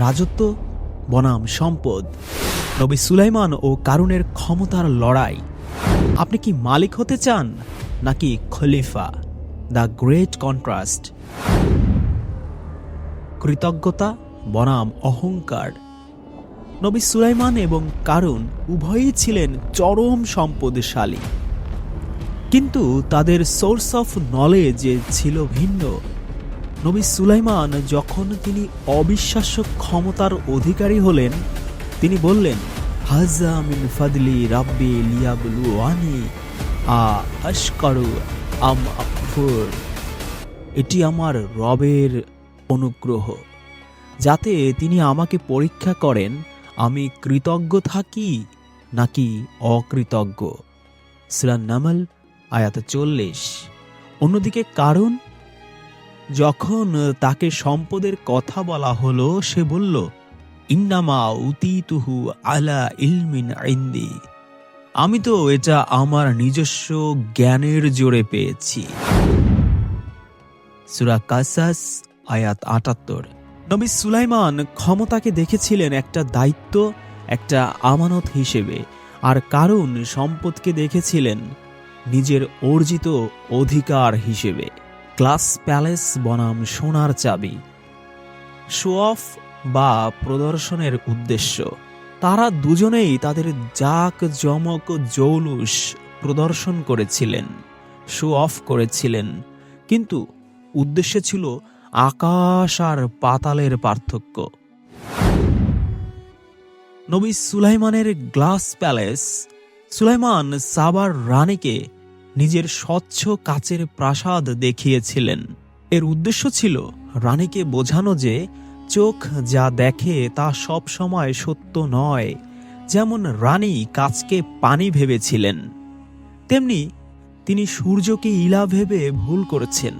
রাজত্ব, বনাম, সম্পদ, নবী সুলাইমান ও কারুনের ক্ষমতার লড়াই। আপনি কি মালিক হতে চান, নাকি খলিফা? The great contrast. কৃতজ্ঞতা, বনাম, অহংকার। নবী সুলাইমান এবং কারুন উভয়ই ছিলেন চরম সম্পদশালী। কিন্তু তাদের সোর্স অফ নলেজ ছিল ভিন্ন। নবী সুলাইমান যখন তিনি অবিশ্বাস্য ক্ষমতার অধিকারী হলেন, তিনি বললেন, হাজা মিন ফাদলি রাব্বি লিয়াবলুয়ানি আ আশকারু আম আকফুর এটি আমার রবের অনুগ্রহ। যাতে তিনি আমাকে পরীক্ষা করেন, আমি কৃতজ্ঞ থাকি নাকি অকৃতজ্ঞ? সুরান নামল, আয়াত চল্লিশ। অন্যদিকে কারণ? যখন তাকে সম্পদের কথা বলা হলো, সে বলল, ইন্নামা উতিতুহু আলা ইলমিন ইন্দি। আমি তো এটা আমার নিজস্ব জ্ঞানের জোরে পেয়েছি। সুরা কাসাস, আয়াত আটাত্তর। নবী সুলাইমান ক্ষমতাকে দেখেছিলেন একটা দায়িত্ব, একটা আমানত হিসেবে, আর কারণ সম্পদকে দেখেছিলেন নিজের অর্জিত অধিকার হিসেবে। ক্লাস প্যালেস বনাম সোনার চাবি। শো অফ বা প্রদর্শনের উদ্দেশ্য। তারা দুজনেই তাদের জাক জমক জৌলুস প্রদর্শন করেছিলেন, শো অফ করেছিলেন। কিন্তু উদ্দেশ্য ছিল আকাশ আর পাতালের পার্থক্য। নবী সুলাইমানের গ্লাস প্যালেস, সুলাইমান সাবার রানীকে নিজের স্বচ্ছ কাচের প্রাসাদ দেখিয়েছিলেন। এর উদ্দেশ্য ছিল রানীকে বোঝানো যে চোখ যা দেখে তা সব সময় সত্য নয়, যেমন রানী কাচকে পানি ভেবেছিলেন। তেমনি তিনি সূর্যকে ইলা ভেবে ভুল করেছেন।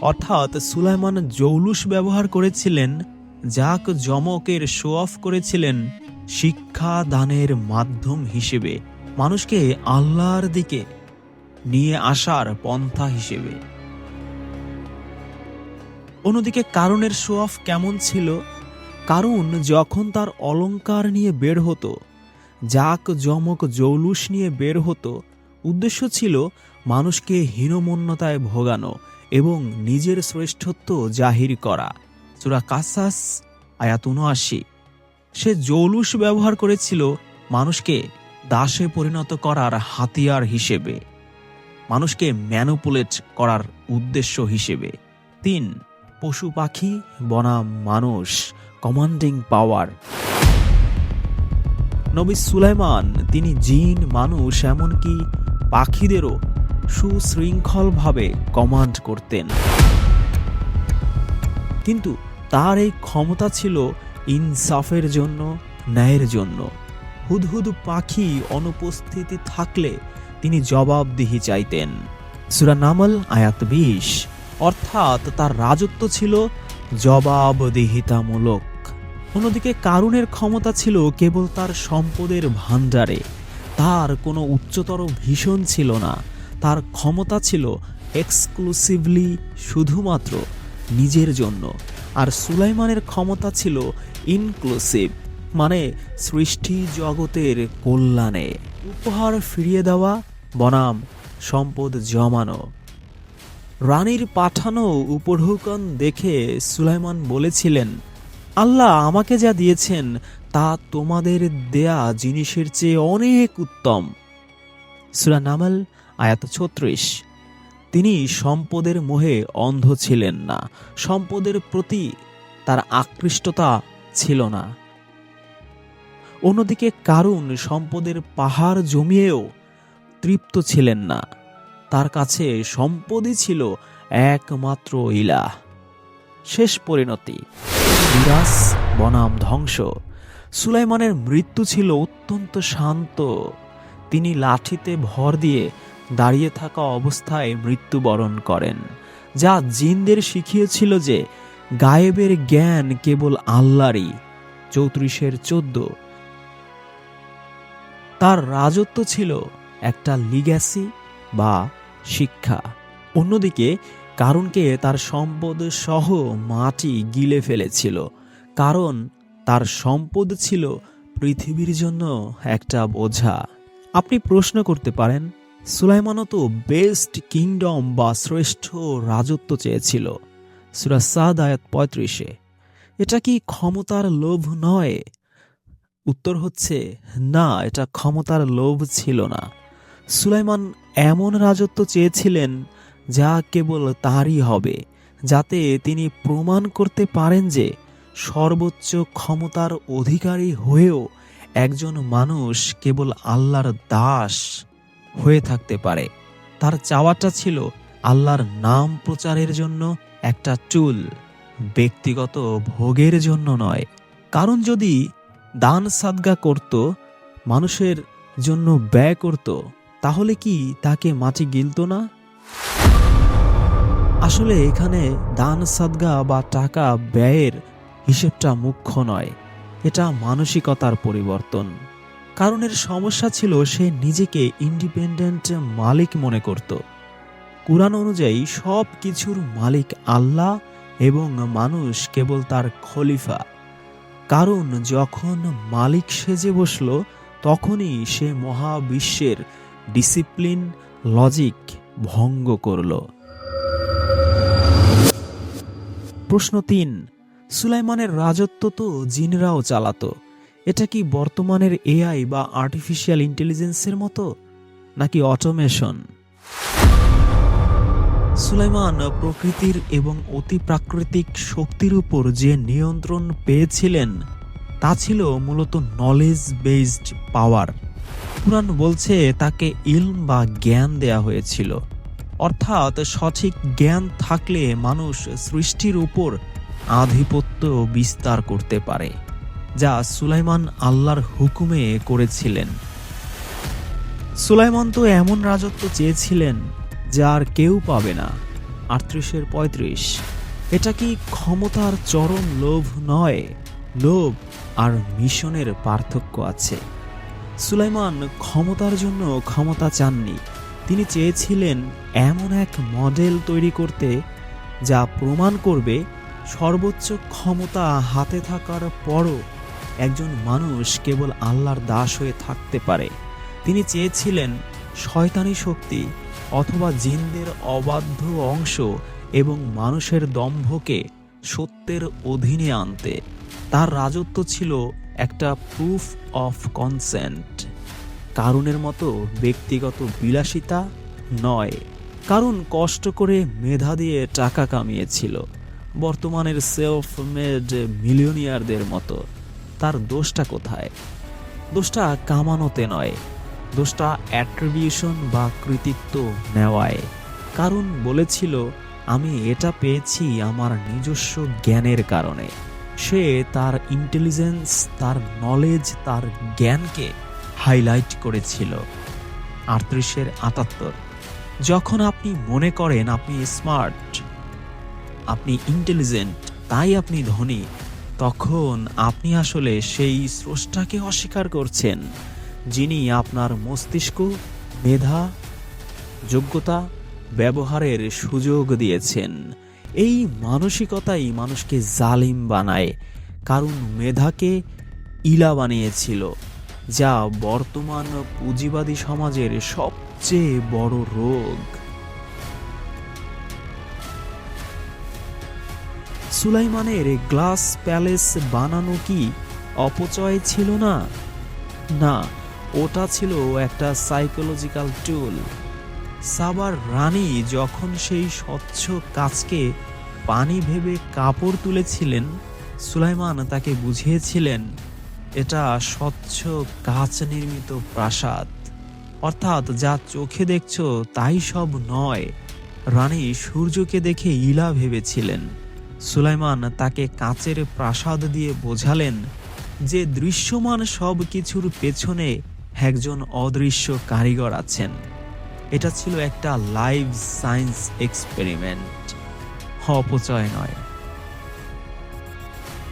অর্থাৎ সুলাইমান জৌলুস ব্যবহার করেছিলেন, যাক জমকের শো অফ করেছিলেন শিক্ষা দানের মাধ্যম হিসেবে। মানুষকে আল্লাহর দিকে নিয়ে আসার পন্থা হিসেবে। অন্যদিকে কারণের শো অফ কেমন ছিল? কারণ যখন তার অলংকার নিয়ে বের হতো, জাক জমক জৌলুস নিয়ে বের হতো, উদ্দেশ্য ছিল মানুষকে হীনমন্যতায় ভোগানো এবং নিজের শ্রেষ্ঠত্ব জাহির করা। সুরা কাসাস, আয়াত উনআশি সে জৌলুস ব্যবহার করেছিল মানুষকে দাসে পরিণত করার হাতিয়ার হিসেবে। মানুষকে ম্যানুপুলেট করার উদ্দেশ্য হিসেবে। তিন, পশু পাখি বনাম মানুষ কমান্ডিং পাওয়ার নবী সুলাইমান, তিনি জিন, মানুষ, এমনকি পাখিদেরও সুশৃঙ্খলভাবে কমান্ড করতেন। কিন্তু তার এই ক্ষমতা ছিল ইনসাফের জন্য, ন্যায়ের জন্য। হুদহুদ পাখি অনুপস্থিতি থাকলে তিনি জবাবদিহি চাইতেন। সুরানামল, আয়াত বিশ। অর্থাৎ তার রাজত্ব ছিল জবাবদিহিতামূলক। অন্যদিকে কারুনের ক্ষমতা ছিল কেবল তার সম্পদের ভাণ্ডারে। তার কোনো উচ্চতর ভীষণ ছিল না। তার ক্ষমতা ছিল এক্সক্লুসিভলি শুধুমাত্র নিজের জন্য। আর সুলাইমানের ক্ষমতা ছিল ইনক্লুসিভ মানে সৃষ্টি জগতের কল্যাণে। উপহার ফিরিয়ে দেওয়া বনাম, সম্পদ জমানো। রানীর পাঠানো উপঢৌকন দেখে সুলাইমান বলেছিলেন, আল্লাহ আমাকে যা দিয়েছেন, তা তোমাদের দেয়া জিনিসের চেয়ে অনেক উত্তম। সুরা নামাল, আয়াত ছত্রিশ। তিনি সম্পদের মোহে অন্ধ ছিলেন না, সম্পদের প্রতি তার আকৃষ্টতা ছিল না। অন্যদিকে কারুন সম্পদের পাহাড় জমিয়েও তৃপ্ত ছিলেন না। তার কাছে সম্পদই ছিল একমাত্র ইলা শেষ পরিণতি। বিরাস বনাম ধ্বংস। সুলাইমানের মৃত্যু ছিল অত্যন্ত শান্ত। তিনি লাঠিতে ভর দিয়ে দাঁড়িয়ে থাকা অবস্থায় মৃত্যুবরণ করেন, যা জিনদের শিখিয়েছিল যে গায়েবের জ্ঞান কেবল আল্লাহরই। চৌত্রিশের চোদ্দ। তার রাজত্ব ছিল একটা লিগ্যাসি বা শিক্ষা। অন্যদিকে কারণকে তার সম্পদ সহ মাটি গিলে ফেলেছিল। কারণ, তার সম্পদ ছিল পৃথিবীর জন্য একটা বোঝা। আপনি প্রশ্ন করতে পারেন, সুলাইমানও তো বেস্ট কিংডম বা শ্রেষ্ঠ রাজত্ব চেয়েছিল। সুরা সাদ আয়াত পঁয়ত্রিশে। এটা কি ক্ষমতার লোভ নয়? উত্তর হচ্ছে, না, এটা ক্ষমতার লোভ ছিল না। সুলাইমান এমন রাজত্ব চেয়েছিলেন যা কেবল তারই হবে, যাতে তিনি প্রমাণ করতে পারেন যে সর্বোচ্চ ক্ষমতার অধিকারী হয়েও একজন মানুষ কেবল আল্লাহর দাস হয়ে থাকতে পারে। তার চাওয়াটা ছিল আল্লাহর নাম প্রচারের জন্য একটা চুল, ব্যক্তিগত ভোগের জন্য নয়। কারণ যদি দান সাদগা করত, মানুষের জন্য ব্যয় করত তাহলে কি তাকে মাটি গিলত না? আসলে এখানে দান, সাদগা বা টাকা ব্যয়ের হিসেবটা মুখ্য নয়। এটা মানসিকতার পরিবর্তন। কারণের সমস্যা ছিল সে নিজেকে ইন্ডিপেন্ডেন্ট মালিক মনে করত। কুরআন অনুযায়ী সব কিছুর মালিক আল্লাহ এবং মানুষ কেবল তার খলিফা। কারণ যখন মালিক সেজে বসল, তখনই সে মহাবিশ্বের ডিসিপ্লিন, লজিক ভঙ্গ করল। প্রশ্ন তিন, সুলাইমানের রাজত্ব তো জিনরাও চালাতো। এটা কি বর্তমানের এআই বা আর্টিফিশিয়াল ইন্টেলিজেন্সের মতো, নাকি অটোমেশন সুলাইমান প্রকৃতির এবং অতি প্রাকৃতিক শক্তির উপর যে নিয়ন্ত্রণ পেয়েছিলেন, তা ছিল মূলত নলেজ বেসড পাওয়ার পুরাণ বলছে, তাকে ইলম বা জ্ঞান দেয়া হয়েছিল। অর্থাৎ সঠিক জ্ঞান থাকলে মানুষ সৃষ্টির উপর আধিপত্য বিস্তার করতে পারে, যা সুলাইমান আল্লাহর হুকুমে করেছিলেন। সুলাইমান তো এমন রাজত্ব চেয়েছিলেন যা আর কেউ পাবে না। আটত্রিশের পঁয়ত্রিশ। এটা কি ক্ষমতার চরম লোভ নয়? লোভ আর মিশনের পার্থক্য আছে। সুলাইমান ক্ষমতার জন্য ক্ষমতা চাননি। তিনি চেয়েছিলেন এমন এক মডেল তৈরি করতে যা প্রমাণ করবে সর্বোচ্চ ক্ষমতা হাতে থাকার পরও একজন মানুষ কেবল আল্লাহর দাস হয়ে থাকতে পারে। তিনি চেয়েছিলেন শয়তানি শক্তি অথবা জিনদের অবাধ্য অংশ এবং মানুষের দম্ভকে সত্যের অধীনে আনতে। তার রাজত্ব ছিল একটা প্রুফ অফ কনসেন্ট কারণের মতো ব্যক্তিগত বিলাসিতা নয়। কারণ কষ্ট করে মেধা দিয়ে টাকা কামিয়েছিল। বর্তমানের সেলফ মেড মিলিয়নিয়ারদের মতো। তার দোষটা কোথায়? দোষটা কামানোতে নয়। দোষটা অ্যাট্রিবিউশন বা কৃতিত্ব নেওয়ায়। কারণ বলেছিল, আমি এটা পেয়েছি আমার নিজস্ব জ্ঞানের কারণে। সে তার ইন্টেলিজেন্স তার নলেজ তার জ্ঞানকে হাইলাইট করেছিল। আটত্রিশের আটাত্তর। যখন আপনি মনে করেন আপনি স্মার্ট আপনি ইন্টেলিজেন্ট তাই আপনি ধনী, তখন আপনি আসলে সেই স্রষ্টাকে অস্বীকার করছেন, যিনি আপনার মস্তিষ্ক, মেধা, যোগ্যতা, ব্যবহারের সুযোগ দিয়েছেন। এই মানসিকতাই মানুষকে জালিম বানায়, কারণ মেধাকে ইলা বানিয়েছিল, যা বর্তমান পুঁজিবাদী সমাজের সবচেয়ে বড় রোগ। সুলাইমানের গ্লাস প্যালেস বানানো কি অপচয় ছিল না? না, ওটা ছিল একটা সাইকোলজিক্যাল টুল। সাবার রানী যখন সেই স্বচ্ছ কাচকে পানি ভেবে কাপড় তুলেছিলেন, সুলাইমান তাকে বুঝিয়েছিলেন, এটা স্বচ্ছ কাচ নির্মিত প্রাসাদ। অর্থাৎ যা চোখে দেখছ তাই সব নয়। রানী সূর্যকে দেখে ইলা ভেবেছিলেন। সুলাইমান তাকে কাচের প্রাসাদ দিয়ে বোঝালেন যে দৃশ্যমান সব কিছুর পেছনে একজন অদৃশ্য কারিগর আছেন। এটা ছিল একটা লাইভ সায়েন্স এক্সপেরিমেন্ট অপচয় নয়।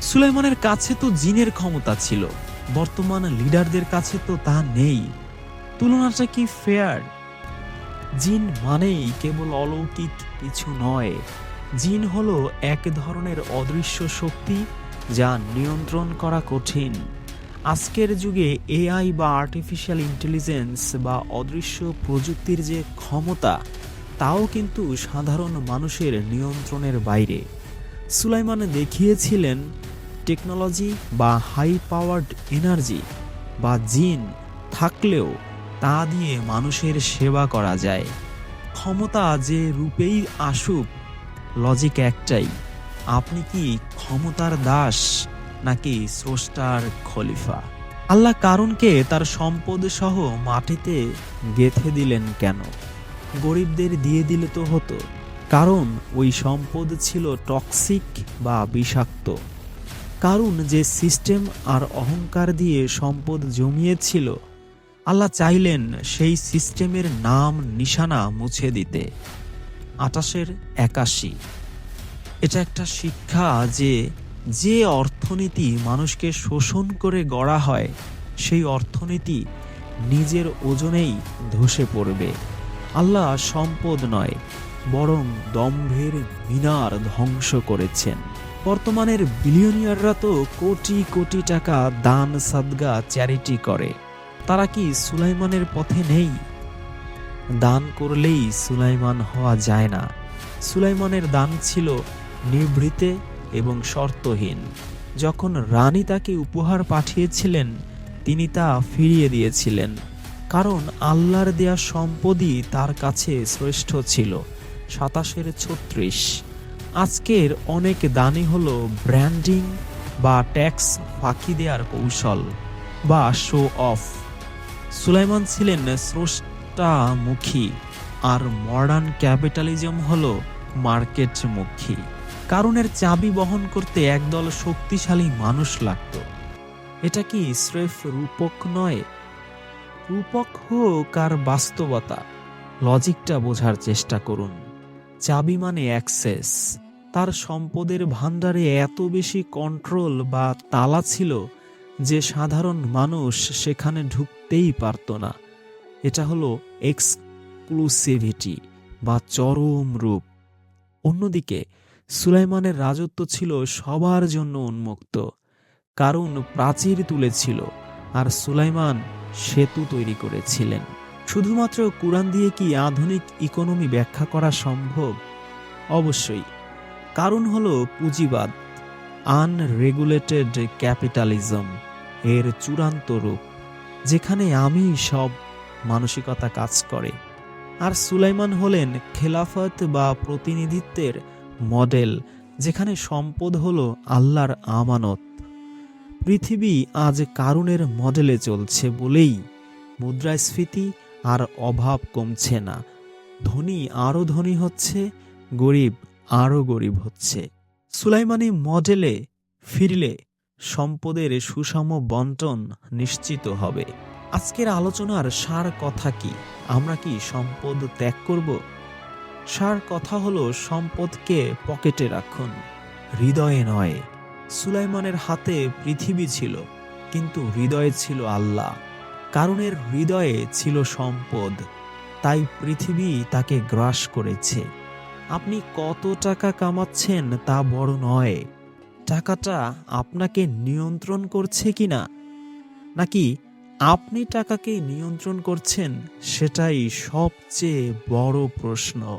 সুলাইমানের কাছে তো জিনের ক্ষমতা ছিল, বর্তমান লিডারদের কাছে তো তা নেই। তুলনাটা কি ফেয়ার জিন মানেই কেবল অলৌকিক কিছু নয়। জিন হলো এক ধরনের অদৃশ্য শক্তি যা নিয়ন্ত্রণ করা কঠিন। আজকের যুগে এআই বা আর্টিফিশিয়াল ইন্টেলিজেন্স বা অদৃশ্য প্রযুক্তির যে ক্ষমতা, তাও কিন্তু সাধারণ মানুষের নিয়ন্ত্রণের বাইরে। সুলাইমান দেখিয়েছিলেন টেকনোলজি বা হাই পাওয়ার্ড এনার্জি বা জিন থাকলেও তা দিয়ে মানুষের সেবা করা যায়। ক্ষমতা যে রূপেই আসুক লজিক একটাই, আপনি কি ক্ষমতার দাস? নাকি স্রষ্টার খলিফা? আল্লাহ কারণকে তার সম্পদ সহ মাটিতে গেথে দিলেন কেন? গরিবদের দিয়ে দিলে তো হতো। কারণ ওই সম্পদ ছিল টক্সিক বা বিষাক্ত। কারণ যে সিস্টেম আর অহংকার দিয়ে সম্পদ জমিয়েছিল, আল্লাহ চাইলেন সেই সিস্টেমের নাম নিশানা মুছে দিতে। আটাশের একাশি। এটা একটা শিক্ষা যে যে অর্থনীতি মানুষকে শোষণ করে গড়া হয়, সেই অর্থনীতি নিজের ওজনেই ধসে পড়বে। আল্লাহ সম্পদ নয়, বরং দম্ভের মিনার ধ্বংস করেছেন। বর্তমানের বিলিয়নিয়াররা তো কোটি কোটি টাকা দান, সাদগা, চ্যারিটি করে। তারা কি সুলাইমানের পথে নেই? দান করলেই সুলাইমান হওয়া যায় না। সুলাইমানের দান ছিল নিভৃতে এবং শর্তহীন। যখন রানী তাকে উপহার পাঠিয়েছিলেন, তিনি তা ফিরিয়ে দিয়েছিলেন, কারণ আল্লাহর দেয়া সম্পদই তার কাছে শ্রেষ্ঠ ছিল। সাতাশের ছত্রিশ। আজকের অনেক দানি হলো ব্র্যান্ডিং বা ট্যাক্স ফাঁকি দেওয়ার কৌশল বা শো অফ। সুলাইমান ছিলেন স্রষ্টামুখী আর মডার্ন ক্যাপিটালিজম হলো মার্কেটমুখী। কারণের চাবি বহন করতে একদল শক্তিশালী মানুষ লাগত। এটা কি স্রেফ রূপক নয়? রূপক হোক আর বাস্তবতা, লজিকটা বোঝার চেষ্টা করুন। চাবি মানে অ্যাক্সেস। তার সম্পদের ভাণ্ডারে এত বেশি কন্ট্রোল বা তালা ছিল যে সাধারণ মানুষ সেখানে ঢুকতেই পারত না। এটা হলো এক্সক্লুসিভিটি বা চরম রূপ। অন্যদিকে সুলাইমানের রাজত্ব ছিল সবার জন্য উন্মুক্ত, কারণ প্রাচীর তুলেছিল আর সুলাইমান সেতু তৈরি করেছিলেন। শুধুমাত্র কোরআন দিয়ে কি আধুনিক ইকোনমি ব্যাখ্যা করা সম্ভব? অবশ্যই। কারণ হল পুঁজিবাদ, আনরেগুলেটেড ক্যাপিটালিজম এর চূড়ান্ত রূপ, যেখানে আমি সব মানসিকতা কাজ করে। আর সুলাইমান হলেন খেলাফত বা প্রতিনিধিত্বের মডেল, যেখানে সম্পদ হলো আল্লাহর আমানত। পৃথিবী আজ কারুনের মডেলে চলছে বলেই মুদ্রাস্ফীতি আর অভাব কমছে না। ধনী আরও ধনী হচ্ছে, গরিব আরও গরিব হচ্ছে। সুলাইমানি মডেলে ফিরলে সম্পদের সুষম বন্টন নিশ্চিত হবে। আজকের আলোচনার সার কথা কি? আমরা কি সম্পদ ত্যাগ করব? সার কথা হলো সম্পদকে পকেটে রাখুন। হৃদয়ে নয়, সুলাইমানের হাতে পৃথিবী ছিল, কিন্তু হৃদয়ে ছিল আল্লাহ। কারণের হৃদয়ে ছিল সম্পদ, তাই পৃথিবী তাকে গ্রাস করেছে। আপনি কত টাকা কামাচ্ছেন তা বড় নয়। টাকাটা আপনাকে নিয়ন্ত্রণ করছে কি না নাকি আপনি টাকাকে নিয়ন্ত্রণ করছেন, সেটাই সবচেয়ে বড় প্রশ্ন।